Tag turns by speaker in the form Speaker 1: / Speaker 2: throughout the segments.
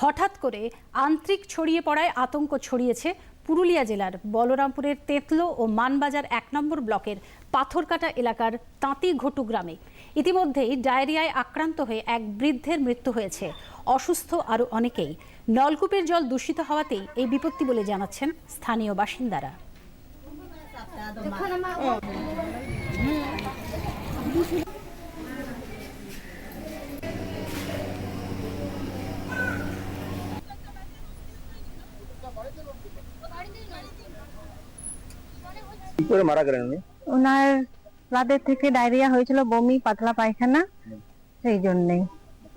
Speaker 1: হঠাৎ করে আন্ত্রিক ছড়িয়ে পড়ায় আতঙ্ক ছড়িয়েছে পুরুলিয়া জেলার বলরামপুরের তেতলো ও মানবাজার এক নম্বর ব্লকের পাথরকাটা এলাকার তাঁতি ঘটু গ্রামে। ইতিমধ্যেই ডায়রিয়ায় আক্রান্ত হয়ে এক বৃদ্ধের মৃত্যু হয়েছে। অসুস্থ আরও অনেকেই। নলকূপের জল দূষিত হওয়াতেই এই বিপত্তি বলে জানাচ্ছেন স্থানীয় বাসিন্দারা।
Speaker 2: কি করে মারা গেলেন উনি?
Speaker 3: ওনার রাতের থেকে ডায়রিয়া হয়েছিল বমি পাতলা পায়খানা সেই জন্যই।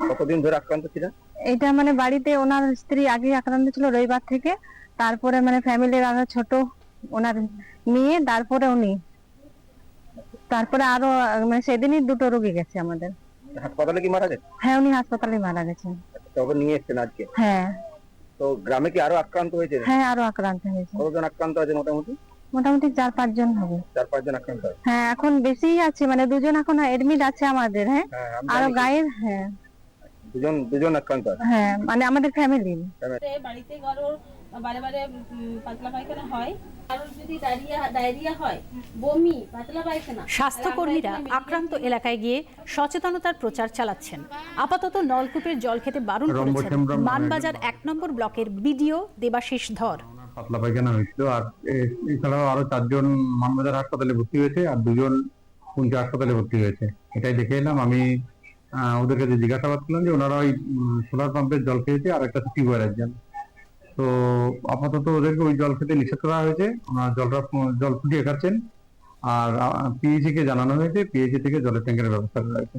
Speaker 2: কতদিন ধরে আক্রান্ত ছিলেন?
Speaker 3: এটা মানে বাড়িতে ওনার স্ত্রী আগে আক্রান্ত ছিল রবিবার থেকে। তারপরে মানে ফ্যামিলির আরও ছোট ওনার মেয়ে তারপরে উনি। তারপরে আরও মানে সেদিনই দুটো রোগী গেছে আমাদের।
Speaker 2: হাসপাতালে কি মারা গেছে?
Speaker 3: হ্যাঁ উনি হাসপাতালে মারা গেছেন।
Speaker 2: তবে নিয়ে এসছেন আজকে?
Speaker 3: হ্যাঁ।
Speaker 2: তো গ্রামে কি আরও আক্রান্ত হয়েছে?
Speaker 3: হ্যাঁ আরও আক্রান্ত হয়েছে।
Speaker 2: কতজন আক্রান্ত আছে মোটামুটি?
Speaker 3: মোটামুটি চার পাঁচ জন হবে।
Speaker 2: চার পাঁচ জন আক্রান্ত
Speaker 3: হ্যাঁ এখন বেশি আছে মানে দুজন এখন এডমিট আছে আমাদের হ্যাঁ।
Speaker 2: হ্যাঁ আরও।
Speaker 3: গায়ের হ্যাঁ।
Speaker 2: দুজন দুজন আক্রান্ত
Speaker 3: হ্যাঁ মানে আমাদের ফ্যামিলির
Speaker 4: বাড়িতে বারে বারে পাতলা পায়খানা হয়। হয়
Speaker 1: স্বাস্থ্যকর্মীরা আক্রান্ত এলাকায় গিয়ে সচেতনতার প্রচার চালাচ্ছেন। আপাতত নলকূপের জল খেতে বারণ করেছেন মানবাজার এক নম্বর ব্লকের বিডিও দেবাশিস ধর।
Speaker 5: পাতলা পায়খানা হয়েছিল আর এছাড়াও আরও চারজন মানবাজার হাসপাতালে ভর্তি হয়েছে আর দুজন কুঞ্চা হাসপাতালে ভর্তি হয়েছে। এটাই দেখে এলাম। আমি ওদের কাছে জিজ্ঞাসাবাদ করলাম যে ওনারা ওই সোলার পাম্পের জল খেয়েছে আর একটা টিউবওয়েলের জল তো আপাতত ওদেরকে ওই জল খেতে নিষেধ করা হয়েছে। ওনারা জলটা জল ফুটিয়ে খাচ্ছেন। আর পিএইচি কে জানানো হয়েছে। পিএইচি থেকে জলের ট্যাঙ্কের ব্যবস্থা করা হয়েছে।